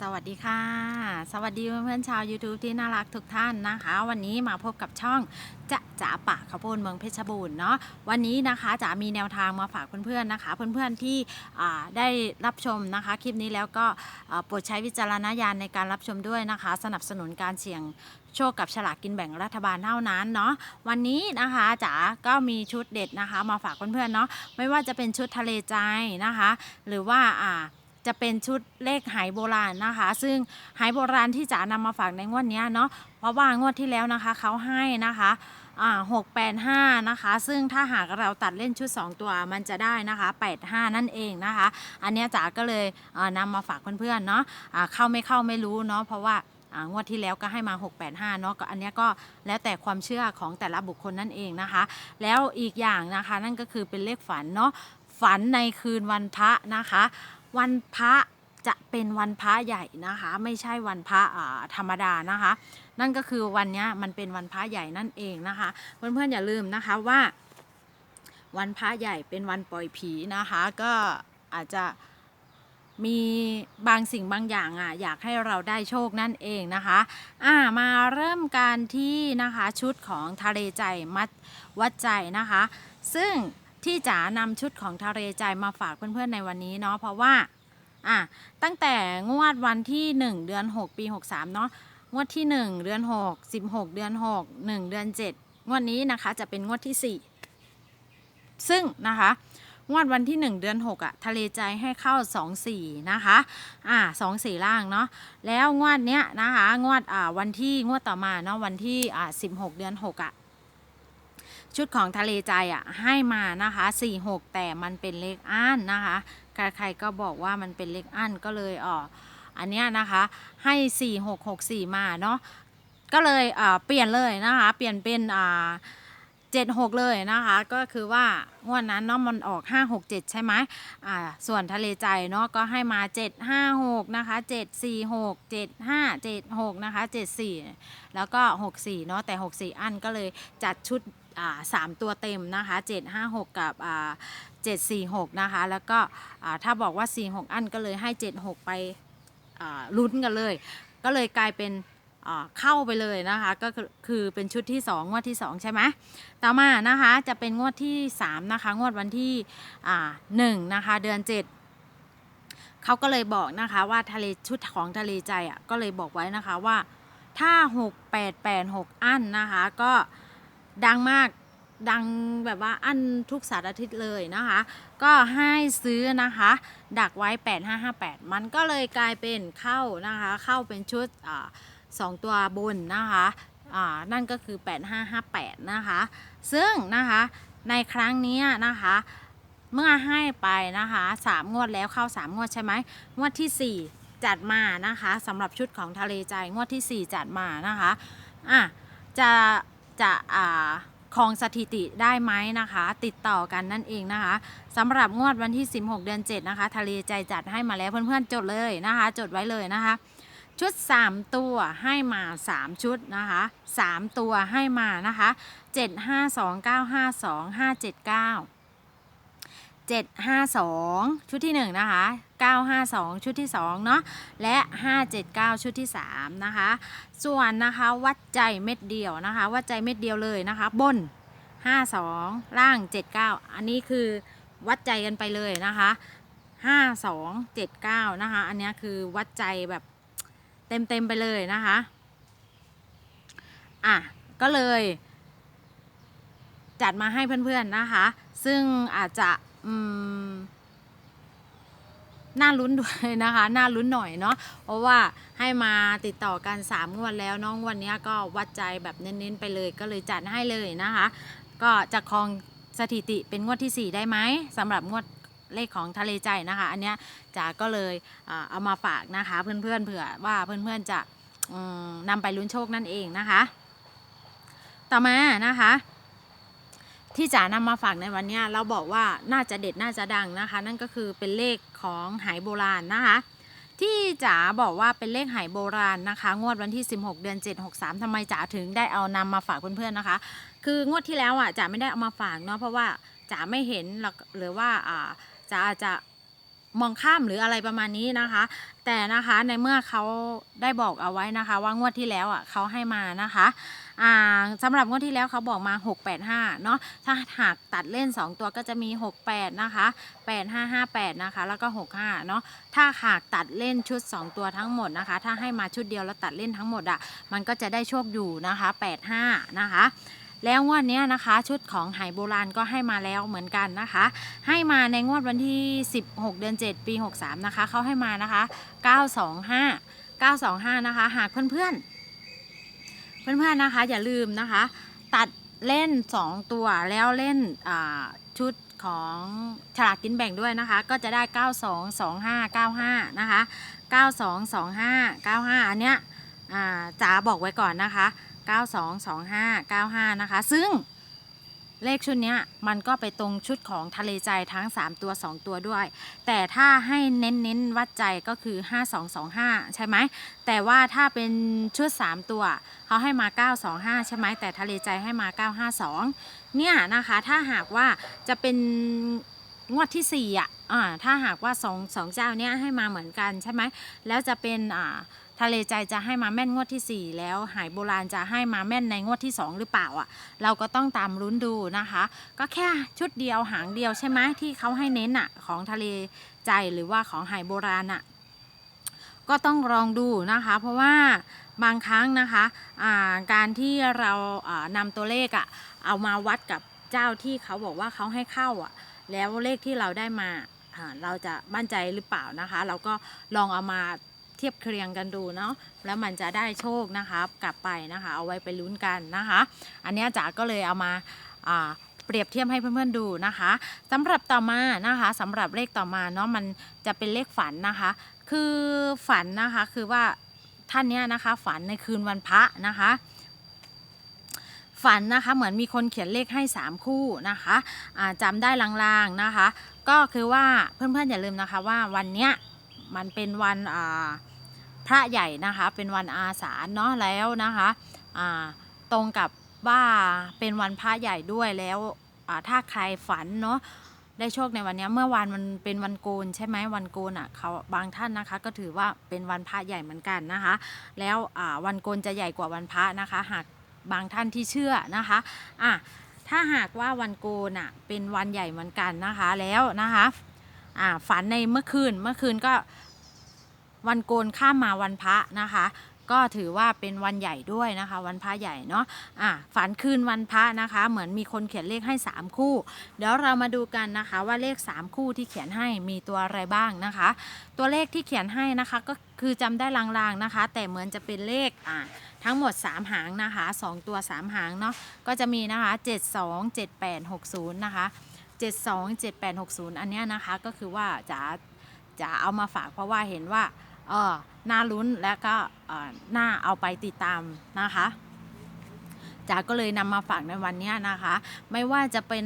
สวัสดีค่ะ สวัสดีเพื่อนๆชาว YouTube ที่น่ารักทุกท่านนะคะ วันนี้มาพบกับช่องจะจ๋าปาข้าวโพดเมืองเพชรบูรณ์เนาะวันนี้นะคะจะมีแนวทางมาฝากเพื่อนๆนะคะ เพื่อนๆที่ได้รับชมนะคะ คลิปนี้แล้วก็โปรดใช้วิจารณญาณในการรับชมด้วยนะคะ สนับสนุนการเสี่ยงโชคกับฉลากกินแบ่งรัฐบาลเท่านั้นเนาะวันนี้นะคะจ๋าก็มีชุดเด็ดนะคะ มาฝากเพื่อนๆเนาะไม่ว่าจะเป็นชุดทะเลใจนะคะ หรือว่าอ่า จะเป็นชุดเลขหายโบราณนะคะ ซึ่งหายโบราณที่จะนำมาฝากในงวดนี้เนาะเพราะว่างวดที่แล้วนะคะเขาให้นะคะหกแปดห้านะคะ ซึ่งถ้าหากเราตัดเล่นชุด 2 ตัวมันจะได้นะคะ85นั่นเองนะคะ อันนี้จ๋าก็เลยอ่านำมาฝากเพื่อนๆเนาะอ่าเข้าไม่เข้าไม่รู้เนาะเพราะว่างวดที่แล้วก็ให้มา 685 เนาะก็อันนี้ก็แล้วแต่ความเชื่อของแต่ละบุคคลนั่นเองนะคะ แล้วอีกอย่างนะคะนั่นก็คือเป็นเลขฝันเนาะฝันในคืนวันพระนะคะ วันพระจะเป็นวันพระใหญ่นะคะ ไม่ใช่วันพระธรรมดานะคะ นั่นก็คือวันนี้มันเป็นวันพระใหญ่นั่นเองนะคะ เพื่อนๆอย่าลืมนะคะว่า วันพระใหญ่เป็นวันปล่อยผีนะคะ ก็อาจจะมีบางสิ่งบางอย่างอะอยากให้เราได้โชคนั่นเองนะคะอ่ามาเริ่มการที่นะคะชุดของทะเลใจมัดวัดใจนะคะ ซึ่ง ที่จ๋านำชุดของทะเลใจมาฝากเพื่อนๆในวันนี้เนาะเพราะว่าอะตั้งแต่งวดวันที่ 1 เดือน 6 ปี 63 เนาะงวดที่ 1 เดือน 6 16 เดือน 6 1 เดือน 7 งวดนี้นะคะจะเป็นงวดที่ 4 ซึ่งนะคะงวดวันที่ 1 เดือน 6อะทะเลใจให้เข้า 2 4 นะคะ อ่า2 4 ล่างเนาะแล้วงวดเนี้ยนะคะงวดอ่าวันที่งวดต่อมาเนาะวันที่อ่า16 เดือน 6อะ ชุดของทะเลใจอะให้มานะคะ46แต่มันเป็นเลขอั้นนะคะใครๆก็บอกว่ามันเป็นเลขอั้นก็เลยอ๋ออันเนี้ยนะคะให้ 4664 มาเนาะก็เลยอ่าเปลี่ยนเลยนะคะเปลี่ยนเป็นอ่า76เลยนะคะ ก็คือว่างวดนั้นเนาะมันออก 567 ใช่ไหมอ่าส่วนทะเลใจเนาะก็ให้มา 756 นะคะ 746 75 76 นะคะ 74 แล้วก็ 64 เนาะแต่ 64 อันก็เลยจัดชุด สามตัวเต็มนะคะ 756 กับ 746 นะคะ แล้วก็ถ้าบอกว่า 46 อันก็เลยให้ 76 ไปลุ้นกันเลย ก็เลยกลายเป็นเข้าไปเลยนะคะ ก็คือเป็นชุดที่ 2 งวดที่ 2 ใช่ไหมต่อมานะคะจะเป็นงวดที่ 3 นะคะ งวดวันที่อ่า1นะคะ เดือน 7เขาก็เลยบอกนะคะว่าทะเลชุดของทะเลใจอะก็เลยบอกไว้นะคะว่าถ้า 6 8 8 6 อันนะคะ ก็ ดังมากดังแบบว่าอันทุกสารอาทิตย์เลยนะคะ ก็ให้ซื้อนะคะ ดักไว้ 8558 มันก็เลยกลายเป็นเข้านะคะ เข้าเป็นชุดอสองตัวบนนะคะนั่นก็คือ 8558 นะคะ ซึ่งนะคะในครั้งนี้นะคะ เมื่อให้ไปนะคะสามงวดแล้วเข้าสามงวดใช่ไหมงวดที่สี่จัดมานะคะสำหรับชุดของทะเลใจงวดที่สี่จัดมานะคะอะจะ จะครองสถิติได้ไหมนะคะ ติดต่อกันนั่นเองนะคะสำหรับงวดวันที่ 16 เดือน 7 นะคะ ทะเลใจจัดให้มาแล้วเพื่อนๆจดเลยนะคะ จดไว้เลยนะคะ ชุด 3 ตัวให้มา 3 ชุดนะคะ 3 ตัวให้มานะคะ 752 952 579 752 ชุดที่ 1 นะคะ 952 ชุดที่ 2 เนาะและ 579 ชุดที่ 3 นะคะ ส่วนนะคะวัดใจเม็ดเดียวนะคะ วัดใจเม็ดเดียวเลยนะคะ บน 52 ล่าง 79 อันนี้คือวัดใจกันไปเลยนะคะ 52 79 นะคะ อันนี้คือวัดใจแบบเต็มๆไปเลยนะคะอะก็เลยจัดมาให้เพื่อนๆนะคะ ซึ่งอาจจะ อืมน่าลุ้นด้วยนะคะน่าลุ้นหน่อยเนาะเพราะว่าให้มาติดต่อกัน 3 งวดแล้วน้องวันนี้ก็วัดใจแบบเน้นๆไปเลยก็เลยจัดให้เลยนะคะ ก็จะครองสถิติเป็นงวดที่ 4 ได้ไหมสำหรับงวดเลขของทะเลใจนะคะ อันเนี้ยจ๋าก็เลยเอามาฝากนะคะ เพื่อนๆเผื่อว่าเพื่อนๆจะนำไปลุ้นโชคนั่นเองนะคะ ต่อมานะคะ ที่จ๋านำมาฝากในวันนี้เราบอกว่าน่าจะเด็ดน่าจะดังนะคะ นั่นก็คือเป็นเลขของหายโบราณนะคะ ที่จ๋าบอกว่าเป็นเลขหายโบราณนะคะ งวดวันที่ 16 เดือน 763ทำไมจ๋าถึงได้เอานำมาฝากเพื่อนๆนะคะ คืองวดที่แล้วอะจ๋าไม่ได้เอามาฝากเนาะเพราะว่าจ๋าไม่เห็นหรือว่าอ่าจ๋าอาจจะมองข้ามหรืออะไรประมาณนี้นะคะ แต่นะคะในเมื่อเขาได้บอกเอาไว้นะคะ ว่างวดที่แล้วอะเขาให้มานะคะ สำหรับงวดที่แล้วเขาบอกมา 685 เนาะถ้าหากตัดเล่น 2 ตัวก็จะมี 68 นะคะ 8558 นะคะ แล้วก็ 65 เนาะถ้าหากตัดเล่นชุด 2 ตัวทั้งหมดนะคะ ถ้าให้มาชุดเดียวแล้วตัดเล่นทั้งหมดอะ มันก็จะได้โชคอยู่นะคะ 85 นะคะแล้วงวดนี้นะคะชุดของไหโบราณก็ให้มาแล้วเหมือนกันนะคะ ให้มาในงวดวันที่ 16 เดือน 7 ปี 63 นะคะเขาให้มานะคะ 925 925 นะคะ หากเพื่อนๆ เพื่อนๆนะคะ อย่าลืมนะคะ ตัดเล่น 2 ตัวแล้วเล่นชุดของฉลากกินแบ่งด้วยนะคะ ก็จะได้ 922595 นะคะ 922595 อันเนี้ยจ๋าบอกไว้ก่อนนะคะ 922595 นะคะ ซึ่ง เลขชุดนี้มันก็ไปตรงชุดของทะเลใจทั้ง 3 ตัว 2 ตัวด้วย แต่ถ้าให้เน้นเน้นวัดใจก็คือ 5225 ใช่ไหม แต่ว่าถ้าเป็นชุด 3 ตัว เขาให้มา 925 ใช่ไหม แต่ทะเลใจให้มา 952 เนี่ยนะคะ ถ้าหากว่าจะเป็นงวดที่4อะอ่าถ้าหากว่า2งสองเจ้าเนี้ยให้มาเหมือนกันใช่ไหม แล้วจะเป็นอ่า ทะเลใจจะให้มาแม่นงวดทีสี่ 4 แล้ว หายโบราณจะให้มาแม่นในงวดที่ 2 หรือเปล่าอะ เราก็ต้องตามลุ้นดูนะคะ ก็แค่ชุดเดียวหางเดียวใช่ไหมที่เขาให้เน้นอะของทะเลใจหรือว่าของหายโบราณอะก็ต้องลองดูนะคะ เพราะว่าบางครั้งนะคะาการที่เรานำตัวเลขอะเอามาวัดกับเจ้าที่เขาบอกว่าเขาให้เข้าอะแล้วเลขที่เราได้มาเราจะมั่นใจหรือเปล่านะคะ เราก็ลองเอามา เทียบเคียงกันดูเนาะแล้วมันจะได้โชคนะคะกลับไปนะคะ เอาไว้ไปลุ้นกันนะคะ อันนี้จ๋าก็เลยเอามาเปรียบเทียบให้เพื่อนๆดูนะคะสำหรับต่อมานะคะสำหรับเลขต่อมาเนาะมันจะเป็นเลขฝันนะคะ คือฝันนะคะคือว่าท่านเนี้ยนะคะฝันในคืนวันพระนะคะฝันนะคะเหมือนมีคนเขียนเลขให้ 3 คู่นะคะอ่าจำได้ลางๆนะคะ ก็คือว่าเพื่อนๆอย่าลืมนะคะว่าวันเนี้ยมันเป็นวันอ่า พระใหญ่นะคะ เป็นวันอาสาเนาะแล้วนะคะตรงกับว่าเป็นวันพระใหญ่ด้วยแล้วถ้าใครฝันเนาะได้โชคในวันนี้เมื่อวานมันเป็นวันโกนใช่ไหมวันโกนอะเขาบางท่านนะคะ ก็ถือว่าเป็นวันพระใหญ่เหมือนกันนะคะ แล้ววันโกนจะใหญ่กว่าวันพระนะคะ หากบางท่านที่เชื่อนะคะอะถ้าหากว่าวันโกนอะเป็นวันใหญ่เหมือนกันนะคะแล้วนะคะอ่าฝันในเมื่อคืนเมื่อคืนก็ วันโกนข้ามมาวันพระนะคะ ก็ถือว่าเป็นวันใหญ่ด้วยนะคะ วันพระใหญ่เนาะอะฝันคืนวันพระนะคะ เหมือนมีคนเขียนเลขให้ 3 คู่ เดี๋ยวเรามาดูกันนะคะว่าเลข 3 คู่ที่เขียนให้มีตัวอะไรบ้างนะคะ ตัวเลขที่เขียนให้นะคะก็คือจำได้ลางๆนะคะ แต่เหมือนจะเป็นเลขอ่าทั้งหมด 3 หางนะคะ 2 ตัว 3 หางเนาะก็จะมีนะคะ 72 78 60 นะคะ 72 78 60 อันเนี้ยนะคะก็คือว่าจะจะเอามาฝากเพราะว่าเห็นว่า น่าลุ้นและก็น่าเอาไปติดตามนะคะจ๋าก็เลยนำมาฝากในวันนี้นะคะ ไม่ว่าจะเป็น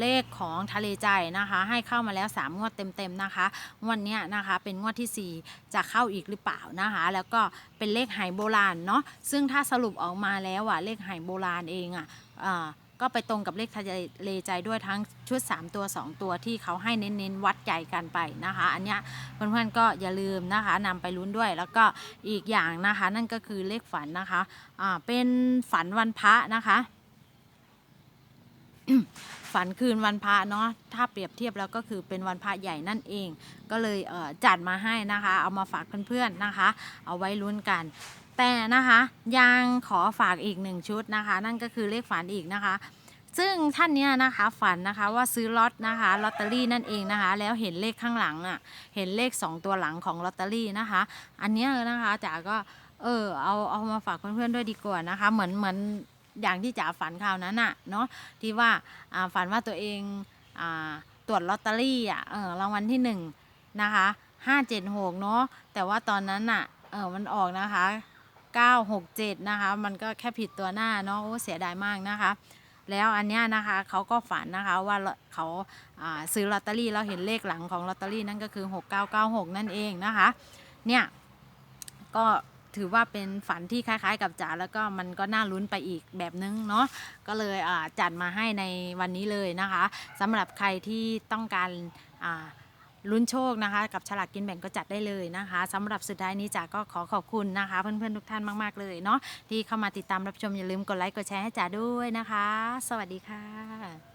เลขของทะเลใจนะคะ ให้เข้ามาแล้ว 3 งวดเต็มๆนะคะงวดนี้นะคะเป็นงวดทีสี่4 จะเข้าอีกหรือเปล่านะคะ แล้วก็เป็นเลขไหโบราณเนาะซึ่งถ้าสรุปออกมาแล้วอะเลขไหโบราณเองอะอ่า ก็ไปตรงกับเลขทะเลใจด้วยทั้งชุด 3 ตัว 2 ตัวที่เขาให้เน้นๆวัดใจกันไปนะคะ อันนี้เพื่อนๆก็อย่าลืมนะคะนำไปลุ้นด้วย แล้วก็อีกอย่างนะคะ นั่นก็คือเลขฝันนะคะอ่าเป็นฝันวันพระนะคะฝันคืนวันพระเนาะถ้าเปรียบเทียบแล้วก็คือเป็นวันพระใหญ่นั่นเอง ก็เลยเจัดมาให้นะคะ เอามาฝากเพื่อนๆนะคะ เอาไว้ลุ้นกัน แต่นะคะยังขอฝากอีกหนึ่งชุดนะคะ นั่นก็คือเลขฝันอีกนะคะ ซึ่งท่านเนี้ยนะคะฝันนะคะว่าซื้อลอตนะคะลอตเตอรี่นั่นเองนะคะ แล้วเห็นเลขข้างหลังอะเห็นเลข 2 ตัวหลังของลอตเตอรี่นะคะ อันเนี้ยนะคะจ๋าก็เออเอาเอามาฝากเพื่อนๆด้วยดีกว่านะคะ เหมือนเหมือนอย่างที่จ๋าฝันคราวนั้นอะเนาะที่ว่าฝันว่าตัวเองอตรวจลอตเตอรี่อะเออรางวัลที่หนึ่งนะคะห้าเจ็ดหกเนาะแต่ว่าตอนนั้นอะเออมันออกนะคะ 967 นะคะ มันก็แค่ผิดตัวหน้าเนาะโอ้เสียดายมากนะคะ แล้วอันเนี้ยนะคะเขาก็ฝันนะคะว่าเขาาซื้อลอตเตอรี่แล้วเห็นเลขหลังของลอตเตอรี่นั่นก็คือ 6996 นั่นเองนะคะ เนี่ยก็ถือว่าเป็นฝันที่คล้าย ๆ กับจ๋าแล้วก็มันก็น่าลุ้นไปอีกแบบนึงเนาะก็เลยจัดมาให้ในวันนี้เลยนะคะสำหรับใครที่ต้องการอ่า ลุ้นโชคนะคะ กับฉลากกินแบ่งก็จัดได้เลยนะคะสำหรับสุดท้ายนี้จ๋าก็ขอขอบคุณนะคะ เพื่อนๆทุกท่านมากๆเลยเนาะที่เข้ามาติดตามรับชมอย่าลืมกดไลค์กดแชร์ให้จ๋าด้วยนะคะ สวัสดีค่ะ